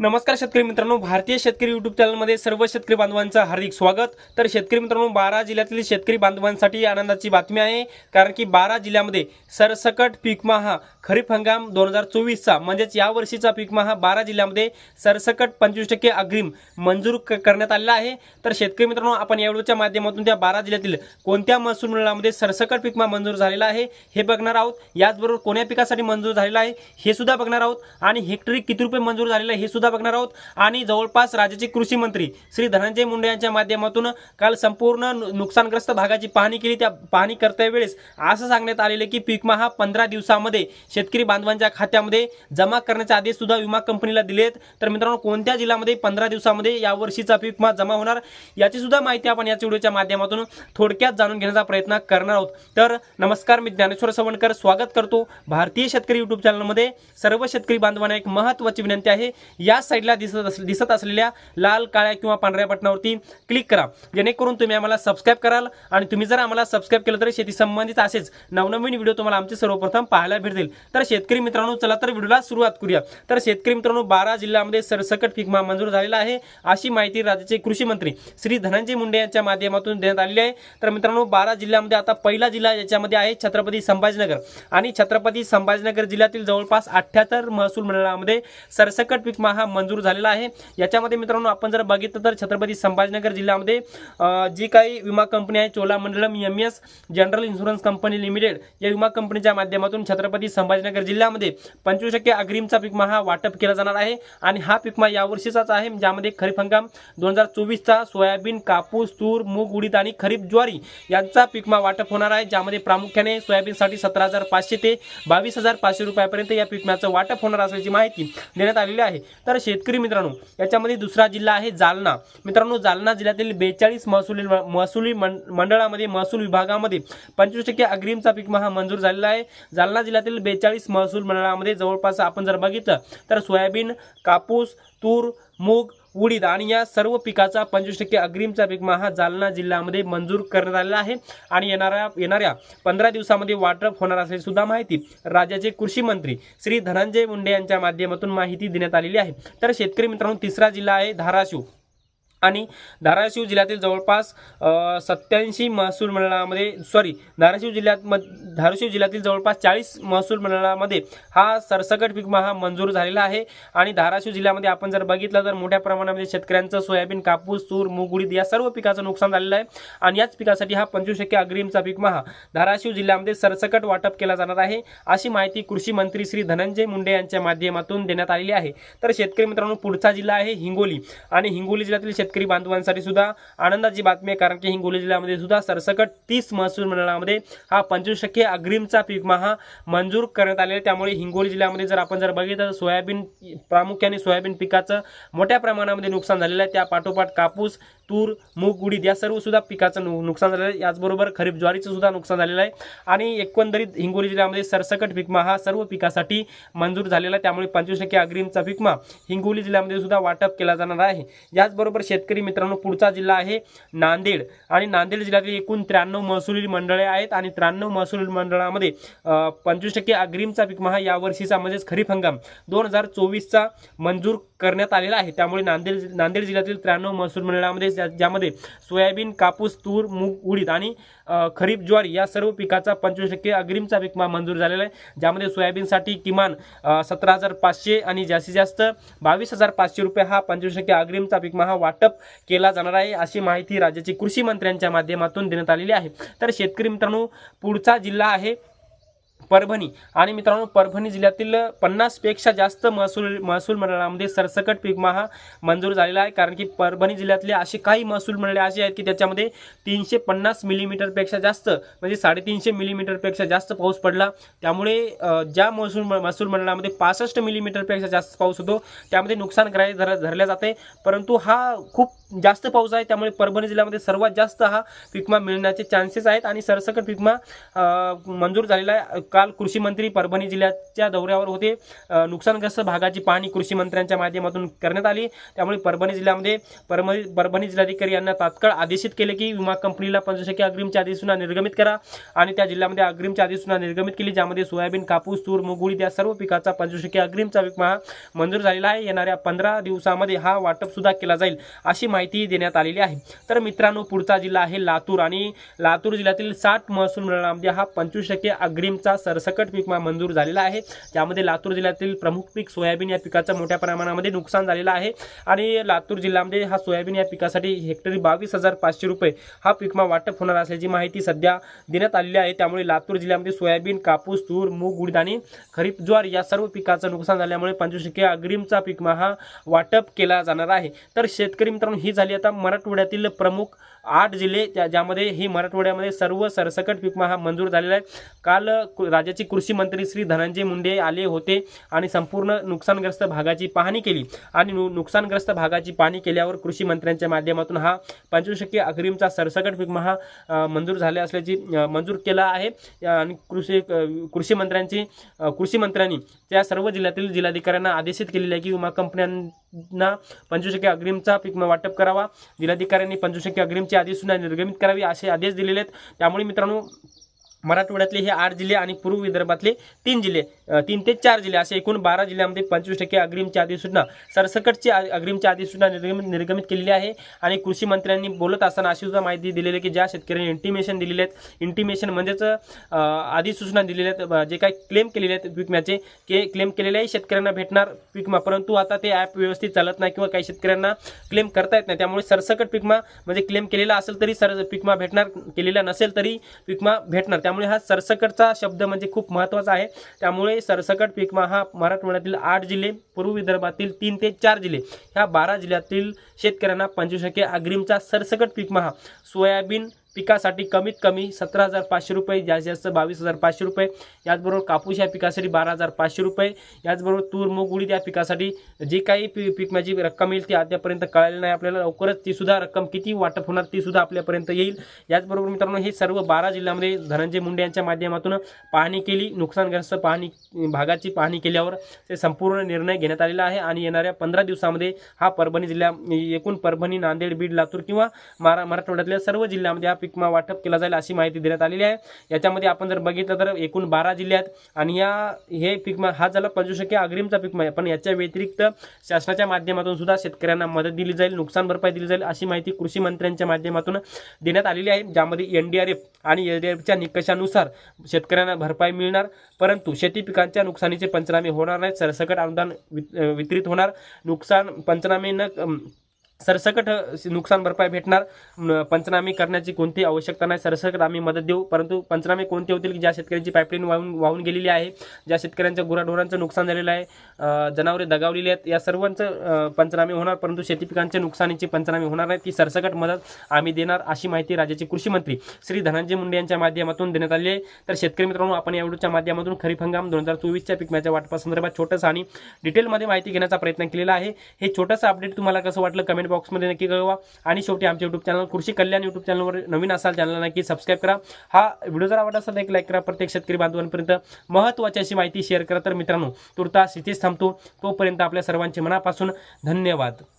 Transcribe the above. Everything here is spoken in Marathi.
नमस्कार शेतकरी मित्रांनो भारतीय शेतकरी युट्यूब चॅनलमध्ये सर्व शेतकरी बांधवांचं हार्दिक स्वागत. तर शेतकरी मित्रांनो बारा जिल्ह्यातील शेतकरी बांधवांसाठी आनंदाची बातमी आहे कारण की बारा जिल्ह्यामध्ये सरसकट पीकमा हा खरीप हंगाम दोन हजार चोवीसचा म्हणजेच यावर्षीचा पीकमा हा बारा जिल्ह्यामध्ये सरसकट पंचवीस टक्के अग्रिम मंजूर क- करण्यात आलेला आहे. तर शेतकरी मित्रांनो आपण यावेळच्या माध्यमातून त्या बारा जिल्ह्यातील कोणत्या महसूल मंडळामध्ये सरसकट पीकमा मंजूर झालेला आहे हे बघणार आहोत. याचबरोबर कोण्या पिकासाठी मंजूर झालेला आहे हे सुद्धा बघणार आहोत. आणि हेक्टरी किती रुपये मंजूर झालेलं आहे हे सुद्धा बघणार आहोत. आणि जवळपास राज्याचे कृषी मंत्री श्री धनंजय मुंडे यांच्या माध्यमातून काल संपूर्ण नुकसानग्रस्त भागाची पाहणी केली. त्या पाहणी करता वेळेस असं सांगण्यात आलेलं की पीकमा हा पंधरा दिवसामध्ये शेतकरी बांधवांच्या खात्यामध्ये जमा करण्याचे आदेश सुद्धा विमा कंपनीला दिलेत तर मित्रांनो कोणत्या जिल्ह्यामध्ये पंधरा दिवसामध्ये या वर्षीचा पीकमा जमा होणार याची सुद्धा माहिती आपण याच व्हिडिओच्या माध्यमातून थोडक्यात जाणून घेण्याचा प्रयत्न करणार आहोत. तर नमस्कार मी ज्ञानेश्वर सवणकर स्वागत करतो भारतीय शेतकरी युट्यूब चॅनलमध्ये सर्व शेतकरी बांधवांना एक महत्त्वाची विनंती आहे. या साईडला दिसत अस दिसत असलेल्या लाल काळ्या किंवा पांढऱ्या बटनावरती क्लिक करा. जेणेकरून तुम्ही आम्हाला सबस्क्राईब कराल आणि तुम्ही जर आम्हाला सबस्क्राईब केलं तर शेती संबंधित असेच नवनवीन व्हिडिओ तुम्हाला आमचे सर्वप्रथम पाहायला भेटतील. तर शेतकरी मित्रांनो चला तर व्हिडिओला सुरुवात करूया. तर शेतकरी मित्रांनो बारा जिल्ह्यामध्ये सरसकट पीकमा मंजूर झालेला आहे. अशी माहिती राज्याचे कृषी मंत्री श्री धनंजय मुंडे यांच्या माध्यमातून देण्यात आलेली आहे. तर मित्रांनो बारा जिल्ह्यामध्ये आता पहिला जिल्हा याच्यामध्ये आहे छत्रपती संभाजीनगर. आणि छत्रपती संभाजीनगर जिल्ह्यातील जवळपास अठ्ठ्याहत्तर महसूल मंडळामध्ये सरसकट पीकमा हा मंजूर झालेला आहे. याच्यामध्ये मित्रांनो आपण जर बघितलं तर छत्रपती संभाजीनगर जिल्ह्यामध्ये जी काही विमा कंपनी आहे Cholamandalam M S general insurance company limited या विमा कंपनीच्या माध्यमातून छत्रपती संभाजीनगर जिल्ह्यामध्ये पंचवीस टक्के अग्रिमचा पिकमा हा वाटप केला जाणार आहे. आणि हा पीकमा यावर्षीचाच आहे ज्यामध्ये खरीप हंगाम दोन हजार चोवीसचा सोयाबीन कापूस तूर मूग उडीद आणि खरीप ज्वारी यांचा पीकमा वाटप होणार आहे. ज्यामध्ये प्रामुख्याने सोयाबीनसाठी सतरा हजार पाचशे ते बावीस हजार पाचशे रुपयापर्यंत या पिकम्याचं वाटप होणार असल्याची माहिती देण्यात आलेली आहे. तर शेतकरी मित्रांनो याच्यामध्ये दुसरा जिल्हा आहे जालना. मित्रांनो जालना जिल्ह्यातील बेचाळीस महसुली महसुली मंडळामध्ये महसूल विभागामध्ये पंचवीस टक्के अग्रिमचा पीक हा मंजूर झालेला आहे. जालना जिल्ह्यातील बेचाळीस महसूल मंडळामध्ये जवळपास आपण जर बघितलं तर सोयाबीन कापूस तूर मूग उडीद आणि या सर्व पिकाचा पंचवीस टक्के अग्रिमचा पीकमा हा जालना जिल्ह्यामध्ये मंजूर करण्यात आलेला आहे. आणि येणाऱ्या येणाऱ्या पंधरा दिवसामध्ये वाटप होणार असल्याची सुद्धा माहिती राज्याचे कृषी मंत्री श्री धनंजय मुंडे यांच्या माध्यमातून माहिती देण्यात आलेली आहे. तर शेतकरी मित्रांनो तिसरा जिल्हा आहे धाराशिव. आणि धाराशिव जिल्ह्यातील जवळपास सत्याऐंशी महसूल मंडळामध्ये सॉरी धाराशिव जिल्ह्यात म धाराशिव जिल्ह्यातील जवळपास चाळीस महसूल मंडळामध्ये हा सरसकट पीकमा हा मंजूर झालेला आहे. आणि धाराशिव जिल्ह्यामध्ये आपण जर बघितलं तर मोठ्या प्रमाणामध्ये शेतकऱ्यांचं सोयाबीन कापूस तूर मूग उडीद या सर्व पिकाचं नुकसान झालेलं आहे. आणि याच पिकासाठी हा पंचवीस टक्के अग्रिमचा पीकमा हा धाराशिव जिल्ह्यामध्ये सरसकट वाटप केला जाणार आहे. अशी माहिती कृषी मंत्री श्री धनंजय मुंडे यांच्या माध्यमातून देण्यात आलेली आहे. तर शेतकरी मित्रांनो पुढचा जिल्हा आहे हिंगोली. आणि हिंगोली जिल्ह्यातील शेतकरी बांधवांसाठी सुद्धा आनंदाची बातमी आहे कारण की हिंगोली जिल्ह्यामध्ये सुद्धा सरसकट तीस महसूल मंडळामध्ये हा पंचवीस टक्के अग्रिमचा पीक महा मंजूर करण्यात आलेला आहे. त्यामुळे हिंगोली जिल्ह्यामध्ये जर आपण जर बघितलं तर सोयाबीन प्रामुख्याने सोयाबीन पिकाचं मोठ्या प्रमाणामध्ये नुकसान झालेलं आहे. त्या पाठोपाठ कापूस तूर मूग उडीद या सर्व सुद्धा पिकाचं नु- नुकसान झालेलं आहे. याचबरोबर खरीप ज्वारीचं सुद्धा नुकसान झालेलं आहे. आणि एकंदरीत हिंगोली जिल्ह्यामध्ये सरसकट भिकमा हा सर्व पिकासाठी मंजूर झालेला आहे. त्यामुळे पंचवीस टक्के अग्रिमचा पीकमा हिंगोली जिल्ह्यामध्ये सुद्धा वाटप केला जाणार आहे. याचबरोबर शेतकरी मित्रांनो पुढचा जिल्हा आहे नांदेड. आणि नांदेड जिल्ह्यातील एकूण त्र्याण्णव महसुली मंडळे आहेत आणि त्र्याण्णव महसुली मंडळामध्ये पंचवीस टक्के अग्रिमचा पीकमा हा यावर्षीचा म्हणजेच खरीप हंगाम दोन हजार चोवीसचा मंजूर करण्यात आलेला आहे. त्यामुळे नांदेड नांदेड जिल्ह्यातील त्र्याण्णव महसूल मंडळामध्ये ज्या- ज्यामध्ये सोयाबीन कापूस तूर मूग उडीद आणि खरीप ज्वारी या सर्व पिकाचा पंचवीस टक्के अग्रिमचा विकमा मंजूर झालेला आहे. ज्यामध्ये सोयाबीनसाठी किमान सतरा हजार पाचशे आणि जास्तीत जास्त बावीस हजार पाचशे रुपये हा पंचवीस टक्के अग्रिमचा विकमा हा वाटप केला जाणार आहे अशी माहिती राज्याचे कृषी मंत्र्यांच्या माध्यमातून देण्यात आलेली आहे. तर शेतकरी मित्रांनो पुढचा जिल्हा आहे परभणी. आणि मित्रांनो परभणी जिल्ह्यातील पन्नासपेक्षा जास्त महसूल महसूल मंडळामध्ये सरसकट पीकमा हा मंजूर झालेला आहे. कारण की परभणी जिल्ह्यातले असे काही महसूल मंडळे असे आहेत की त्याच्यामध्ये तीनशे पन्नास मिलीमीटरपेक्षा जास्त म्हणजे साडेतीनशे मिलीमीटरपेक्षा जास्त पाऊस पडला. त्यामुळे ज्या महसूल महसूल मंडळामध्ये पासष्ट मिलीमीटरपेक्षा जास्त पाऊस होतो त्यामध्ये नुकसान करायला धर धरल्या जाते. परंतु हा खूप जास्त पाऊस आहे. त्यामुळे परभणी जिल्ह्यामध्ये सर्वात जास्त हा पिकमा मिळण्याचे चान्सेस आहेत. आणि सरसकट पीकमा मंजूर झालेला आहे. का काल कृषी मंत्री परभणी जिल्ह्याच्या दौऱ्यावर होते. नुकसानग्रस्त भागाची पाहणी कृषी मंत्र्यांच्या माध्यमातून करण्यात आली. त्यामुळे परभणी जिल्ह्यामध्ये परभणी परभणी जिल्हाधिकारी यांना तात्काळ आदेशित केले की विमा कंपनीला पंचवीस टक्के अग्रिमच्या अधिसूचना निर्गमित करा आणि त्या जिल्ह्यामध्ये अग्रिमच्या अधिसूचना निर्गमित केली ज्यामध्ये सोयाबीन कापूस तूर मुगुळी उडीद या सर्व पिकाचा पंचवीस टक्के अग्रिमचा विमा मंजूर झालेला आहे. येणाऱ्या पंधरा दिवसामध्ये हा वाटपसुद्धा केला जाईल अशी माहिती देण्यात आलेली आहे. तर मित्रांनो पुढचा जिल्हा आहे लातूर आणि लातूर जिल्ह्यातील साठ महसूल मंडळामध्ये हा पंचवीस टक्के अग्रिमचा सरसकट पीक मंजूर झालेला आहे. त्यामध्ये लातूर जिल्ह्यातील प्रमुख पीक सोयाबीन या पिकाचं मोठ्या प्रमाणामध्ये नुकसान झालेलं आहे. आणि लातूर जिल्ह्यामध्ये हा सोयाबीन या पिकासाठी हेक्टरी बावीस हजार पाचशे रुपये हा पीकमा वाटप होणार असल्याची माहिती सध्या देण्यात आलेली आहे. त्यामुळे लातूर जिल्ह्यामध्ये सोयाबीन कापूस तूर मूग उडीद आणि खरीप ज्वार या सर्व पिकाचं नुकसान झाल्यामुळे पंचवीस टक्के अग्रिमचा पीकमा हा वाटप केला जाणार आहे. तर शेतकरी मित्रांनो ही झाली आता मराठवाड्यातील प्रमुख आठ जिल्हे त्या ज्यामध्ये ही मराठवाड्यामध्ये सर्व सरसकट पीकमा हा मंजूर झालेला आहे. काल राज्याचे कृषी मंत्री श्री धनंजय मुंडे आले होते आणि संपूर्ण नुकसानग्रस्त भागाची पाहणी केली. आणि नु नुकसानग्रस्त भागाची पाहणी केल्यावर कृषी मंत्र्यांच्या माध्यमातून हा पंचवीस टक्के अग्रिमचा सरसकट पीक हा मंजूर झाले असल्याची मंजूर केला आहे. आणि कृषी कृषी मंत्र्यांची कृषी मंत्र्यांनी त्या सर्व जिल्ह्यातील जिल्हाधिकाऱ्यांना आदेशित केलेले आहे की विमा कंपन्यां ना पंचवीस टक्के अग्रिमचा पीक वाटप करावा. जिल्हाधिकाऱ्यांनी पंचवीस टक्के अग्रिमची सुद्धा निर्गमित करावी असे आदेश दिलेले आहेत. त्यामुळे मित्रांनो मराठवाड्यातले हे आठ जिल्हे आणि पूर्व विदर्भातले तीन जिल्हे तीन ते चार जिल्हे असे एकूण बारा जिल्ह्यामध्ये पंचवीस टक्के अग्रिमची अधिसूचना सरसकटची अग्रिमची अधिसूचना निर्गमित निर्गमित केलेली आहे. आणि कृषी मंत्र्यांनी बोलत असताना अशी सुद्धा माहिती दिलेली आहे की ज्या शेतकऱ्यांनी इंटिमेशन दिलेले आहेत इंटिमेशन म्हणजेच अधिसूचना दिलेल्या आहेत जे काही क्लेम केलेले आहेत विकम्याचे के क्लेम केलेल्याही शेतकऱ्यांना भेटणार विकमा परंतु आता ते ॲप व्यवस्थित चालत नाही किंवा काही शेतकऱ्यांना क्लेम करता येत नाही. त्यामुळे सरसकट पिकमा म्हणजे क्लेम केलेला असेल तरी सर पिकमा भेटणार केलेला नसेल तरी पिकमा भेटणार. त्यामुळे हा सरसकटचा शब्द म्हणजे खूप महत्त्वाचा आहे. त्यामुळे सरसकट पिकमा हा मराठवाड्यातील आठ जिल्हे पूर्व विदर्भातील तीन ते चार जिल्हे ह्या बारा जिल्ह्यातील शेतकऱ्यांना पंचवीस टक्के अग्रिमचा सरसकट पिकमा हा सोयाबीन पिकासाठी कमीत कमी सतरा हजार पाचशे रुपये जास्तीत जास्त बावीस हजार पाचशे रुपये. याचबरोबर कापूस या पिकासाठी बारा हजार पाचशे रुपये. याचबरोबर तूर मूग उडीद या पिकासाठी जी काही पी पिकमाची रक्कम येईल ती अद्यापर्यंत कळाली नाही. आपल्याला लवकरच ती सुद्धा रक्कम किती वाटप होणार ती सुद्धा आपल्यापर्यंत येईल. याचबरोबर मित्रांनो हे सर्व बारा जिल्ह्यामध्ये धनंजय मुंडे यांच्या माध्यमातून पाहणी केली. नुकसानग्रस्त पाहणी भागाची पाहणी केल्यावर ते संपूर्ण निर्णय घेण्यात आलेला आहे. आणि येणाऱ्या पंधरा दिवसामध्ये हा परभणी जिल्ह्या एकूण परभणी नांदेड बीड लातूर किंवा मरा मराठवाड्यातल्या सर्व जिल्ह्यामध्ये हा पिकमा वाटप केला जाईल अशी माहिती देण्यात आलेली आहे. याच्यामध्ये आपण जर बघितलं तर एकूण बारा जिल्ह्यात आणि या हे पिकमा हा झाला पंचवीस टक्के अग्रिमचा पिकमा आहे पण याच्या व्यतिरिक्त शासनाच्या माध्यमातून सुद्धा शेतकऱ्यांना मदत दिली जाईल नुकसान भरपाई दिली जाईल अशी माहिती कृषी मंत्र्यांच्या माध्यमातून देण्यात आलेली आहे. ज्यामध्ये एन डी आर एफ आणि एलडीआरएफच्या डी एफच्या निकषानुसार शेतकऱ्यांना भरपाई मिळणार परंतु शेती पिकांच्या नुकसानीचे पंचनामे होणार नाहीत. सरसकट अनुदान वित- वितरित होणार. नुकसान पंचनामे न सरसकट नुकसान भरपाई भेटणार. पंचनामे करण्याची कोणती आवश्यकता नाही. सरसकट आम्ही मदत देऊ. परंतु पंचनामे कोणते होतील? की ज्या शेतकऱ्यांची पाईपलाईन वाहून वाहून गेलेली आहे ज्या शेतकऱ्यांच्या गुराढोरांचं नुकसान झालेलं आहे जनावरे दगावलेली आहेत या सर्वांचं पंचनामे होणार. परंतु शेती पिकांचे नुकसानीचे पंचनामे होणार नाही ती सरसकट मदत आम्ही देणार अशी माहिती राज्याचे कृषी मंत्री श्री धनंजय मुंडे यांच्या माध्यमातून देण्यात आली आहे. तर शेतकरी मित्रांनो आपण या व्हिडिओच्या माध्यमातून खरीप हंगाम दोन हजार चोवीसच्या पिकम्याच्या वाटपासंदर्भात छोटंसं आणि डिटेलमध्ये माहिती घेण्याचा प्रयत्न केलेला आहे. हे छोटंसं अपडेट तुम्हाला कसं वाटलं? कमेंट बॉक्समध्ये नक्की कळवा. आणि शेवटी आमच्या युट्यूब चॅनल कृषी कल्याण युट्यूब चॅनलवर नवीन असाल चॅनलला नक्की सबस्क्राईब करा. हा व्हिडिओ जर आवडला असेल तर एक लाईक करा. प्रत्येक शेतकरी बांधवांपर्यंत महत्त्वाची अशी माहिती शेअर करा. तर मित्रांनो तुर्तास इथेच थांबतो. तोपर्यंत आपल्या सर्वांचे मनापासून धन्यवाद.